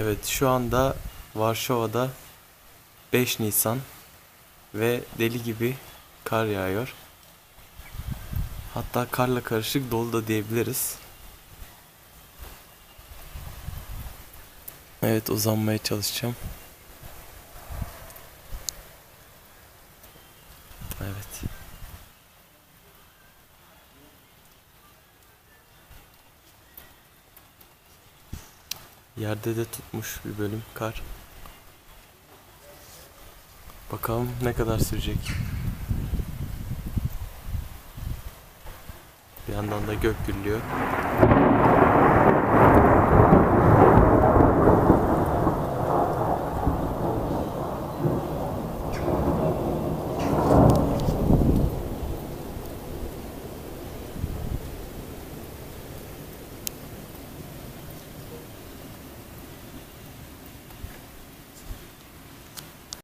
Evet şu anda Varşova'da 5 Nisan ve deli gibi kar yağıyor. Hatta karla karışık dolu da diyebiliriz. Evet uzanmaya çalışacağım. Evet. Yerde de tutmuş bir bölüm kar. Bakalım ne kadar sürecek. Bir yandan da gök gürlüyor.